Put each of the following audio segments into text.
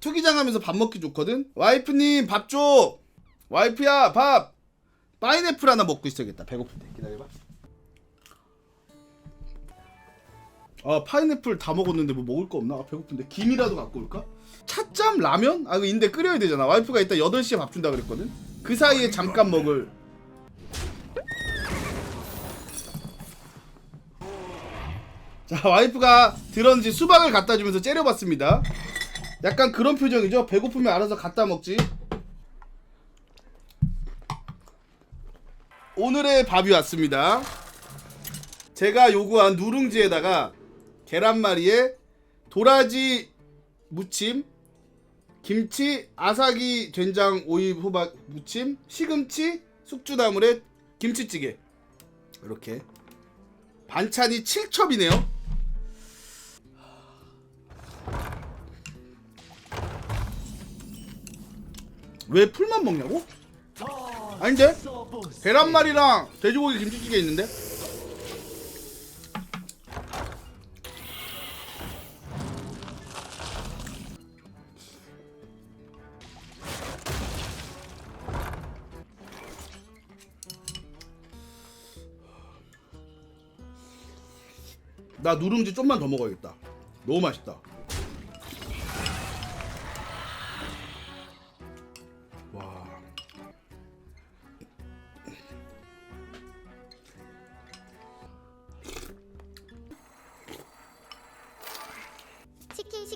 투기장 하면서 밥 먹기 좋거든? 와이프님 밥 줘! 와이프야 밥! 파인애플 하나 먹고 있어야겠다. 배고픈데 기다려봐. 아 파인애플 다 먹었는데 뭐 먹을 거 없나? 아, 배고픈데. 김이라도 갖고 올까? 찻잠 라면? 아 인데 끓여야 되잖아. 와이프가 이따 8시에 밥 준다 그랬거든? 그 사이에 잠깐 먹을. 자 와이프가 들었는지 수박을 갖다 주면서 째려봤습니다 약간 그런 표정이죠? 배고프면 알아서 갖다 먹지. 오늘의 밥이 왔습니다. 제가 요구한 누룽지에다가 계란말이에 도라지 무침 김치 아사기 된장 오이 호박 무침 시금치 숙주나물에 김치찌개. 이렇게. 반찬이 7첩이네요 왜 풀만 먹냐고? 아닌데? 계란말이랑 돼지고기 김치찌개 있는데? 나 누룽지 좀만 더 먹어야겠다. 너무 맛있다.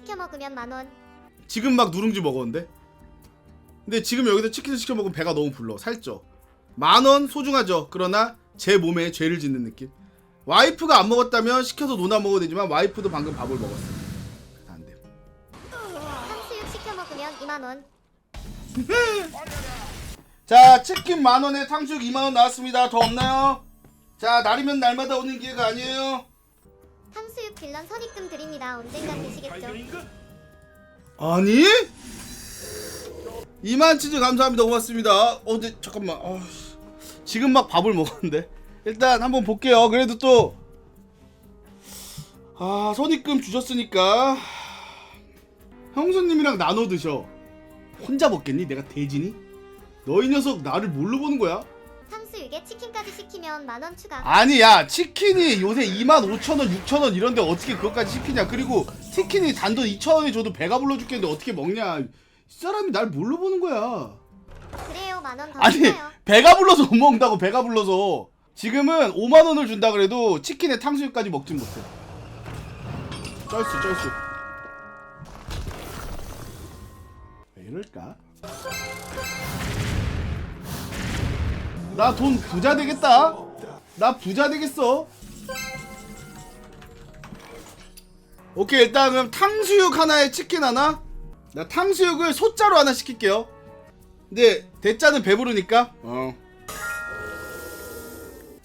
시켜 먹으면 만 원. 지금 막 누룽지 먹었는데? 근데 지금 여기서 치킨을 시켜 먹으면 배가 너무 불러. 살쪄. 만원 소중하죠. 그러나 제 몸에 죄를 짓는 느낌. 와이프가 안 먹었다면 시켜서 노나 먹어도 되지만 와이프도 방금 밥을 먹었어. 안 돼. 탕수육 시켜 먹으면 2만 원. 자, 치킨 만 원에 탕수육 2만 원 나왔습니다. 더 없나요? 자, 날이면 날마다 오는 기회가 아니에요. 탕수육 빌런 선입금 드립니다. 언젠가 드시겠죠? 아니? 2만 치즈 감사합니다. 고맙습니다. 어, 근데 잠깐만. 아, 씨. 지금 막 밥을 먹었는데. 일단 한번 볼게요. 그래도 또 아, 선입금 주셨으니까 형수님이랑 나눠 드셔. 혼자 먹겠니? 내가 대진이? 너이 녀석 나를 뭘로 보는 거야? 탕수육에 치킨까지 시키면 만 원 추가. 아니 야 치킨이 요새 25,000원 6,000원 이런데 어떻게 그것까지 시키냐. 그리고 치킨이 단돈 2,000원에 줘도 배가 불러 죽겠는데 어떻게 먹냐. 이 사람이 날 뭘로 보는 거야. 그래요 만 원 더 아니 주세요. 배가 불러서 못 먹는다고 배가 불러서. 지금은 5만원을 준다 그래도 치킨에 탕수육까지 먹진 못해. 쩔수 쩔수. 왜 이럴까 나 돈 부자 되겠다. 나 부자 되겠어. 오케이 일단 그럼 탕수육 하나에 치킨 하나? 나 탕수육을 소자로 하나 시킬게요. 근데 대짜는 배부르니까. 어.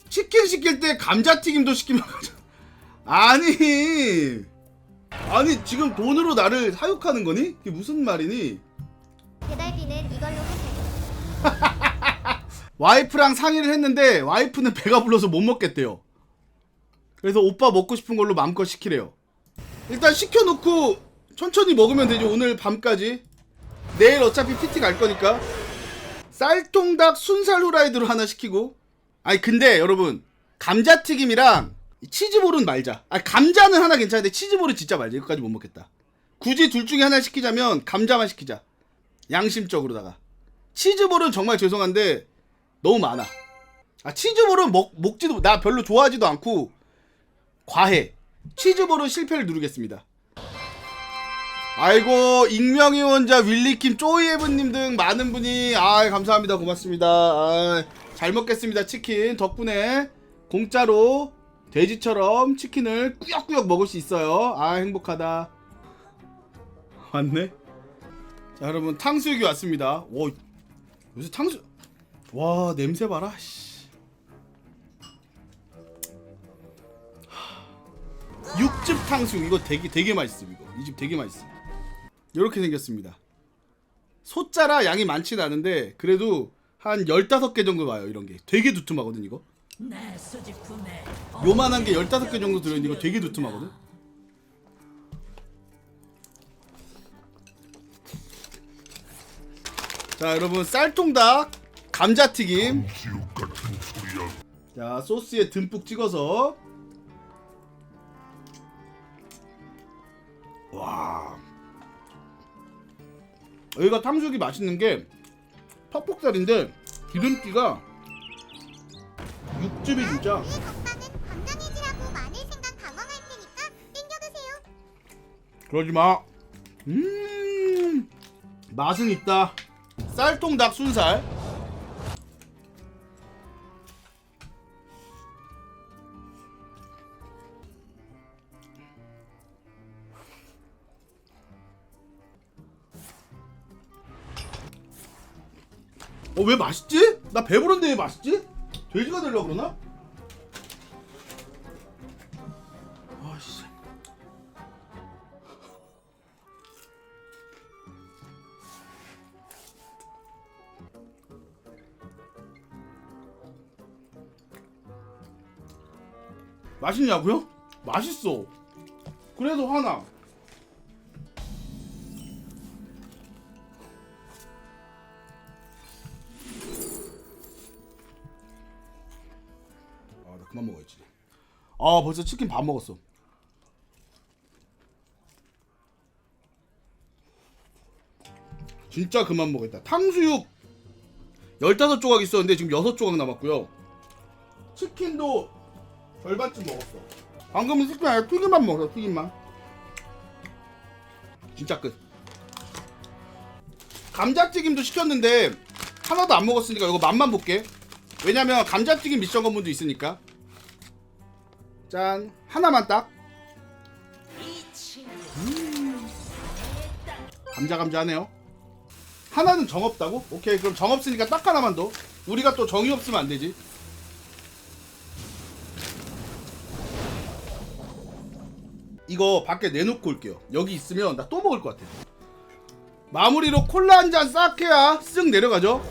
치킨 시킬 때 감자튀김도 시키면 아니. 아니 지금 돈으로 나를 사육하는 거니? 이게 무슨 말이니? 배달비는 이걸로 하세요. 와이프랑 상의를 했는데 와이프는 배가 불러서 못 먹겠대요. 그래서 오빠 먹고 싶은 걸로 마음껏 시키래요. 일단 시켜놓고 천천히 먹으면 되죠. 오늘 밤까지. 내일 어차피 PT 갈 거니까. 쌀통닭 순살 후라이드로 하나 시키고. 아니 근데 여러분 감자튀김이랑 치즈볼은 말자. 아 감자는 하나 괜찮은데 치즈볼은 진짜 말자. 이거까지 못 먹겠다. 굳이 둘 중에 하나 시키자면 감자만 시키자. 양심적으로다가. 치즈볼은 정말 죄송한데 너무 많아. 아 치즈볼은 먹 먹지도 나 별로 좋아하지도 않고 과해. 치즈볼은 실패를 누르겠습니다. 아이고 익명의 원자 윌리킴 쪼이에브님 등 많은 분이 아 감사합니다 고맙습니다. 아, 잘 먹겠습니다 치킨 덕분에 공짜로 돼지처럼 치킨을 꾸역꾸역 먹을 수 있어요. 아 행복하다. 왔네. 자 여러분 탕수육이 왔습니다. 와 요새 탕수 와 냄새 봐라. 씨. 하, 육즙 탕수육 이거 되게 되게 맛있어 이거 이 집 되게 맛있어. 이렇게 생겼습니다. 소자라 양이 많진 않은데 그래도 한 15개 정도 와요 이런 게 되게 두툼하거든 이거 내 수집품에 요만한 게 15개 정도 들어있는 이거 되게 두툼하거든 자 여러분 쌀통닭 감자튀김 자 소스에 듬뿍 찍어서 와 여기가 탕수육이 맛있는 게 퍽퍽살인데 기름기가 육즙이 진짜 위에 덕사는 건강해지라고 마늘 생강 당황할 테니까 땡겨 드세요. 그러지 마. 음, 맛은 있다. 쌀통닭 순살. 어, 왜 맛있지? 나 배부른데 왜 맛있지? 돼지가 되려고 그러나? 아씨. 맛있냐고요? 맛있어. 그래도 하나. 그만 먹어야지. 아, 벌써 치킨 밥 먹었어. 진짜 그만 먹겠다. 탕수육 15조각 있었는데 지금 6조각 남았고요. 치킨도 절반쯤 먹었어. 방금은 치킨 아니라 튀김만 먹었어, 튀김만. 진짜 끝. 감자튀김도 시켰는데 하나도 안 먹었으니까 이거 맛만 볼게. 왜냐면 감자튀김 미션 건물도 있으니까. 짠. 하나만 딱. 감자 감자하네요. 하나는 정 없다고? 오케이 그럼 정 없으니까 딱 하나만 더. 우리가 또 정이 없으면 안 되지. 이거 밖에 내놓고 올게요. 여기 있으면 나 또 먹을 것 같아. 마무리로 콜라 한 잔 싹 해야 쓱 내려가죠.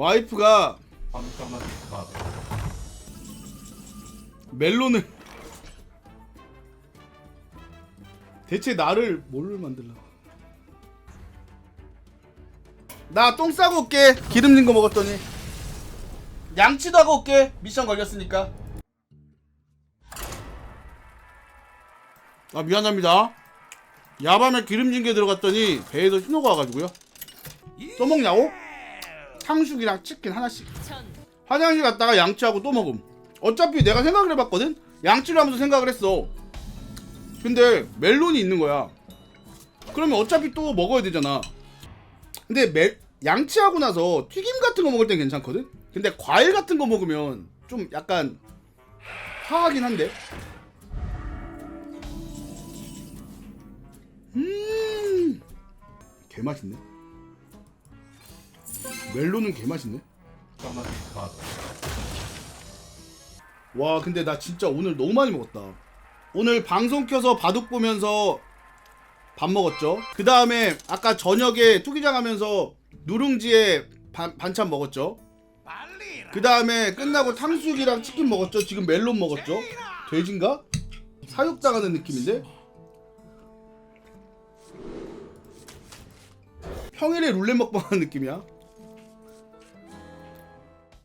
와이프가 멜론을 대체 나를 뭘로 만들려고? 나똥 싸고 올게. 기름진 거 먹었더니. 양치도 하고 올게. 미션 걸렸으니까. 아 미안합니다. 야밤에 기름진 게 들어갔더니 배에서 신호가 와가지고요. 또 먹냐고? 탕수육이랑 치킨 하나씩. 화장실 갔다가 양치하고 또 먹음. 어차피 내가 생각을 해봤거든? 양치를 하면서 생각을 했어. 근데 멜론이 있는 거야. 그러면 어차피 또 먹어야 되잖아. 근데 멜, 양치하고 나서 튀김 같은 거 먹을 땐 괜찮거든? 근데 과일 같은 거 먹으면 좀 약간 화하긴 한데? 음 개맛있네 멜론은 개맛있네. 와 근데 나 진짜 오늘 너무 많이 먹었다. 오늘 방송 켜서 바둑 보면서 밥 먹었죠? 그 다음에 아까 저녁에 투기장 하면서 누룽지에 반, 반찬 먹었죠? 그 다음에 끝나고 탕수육이랑 치킨 먹었죠? 지금 멜론 먹었죠? 돼지인가? 사육당하는 느낌인데? 평일에 룰렛 먹방 하는 느낌이야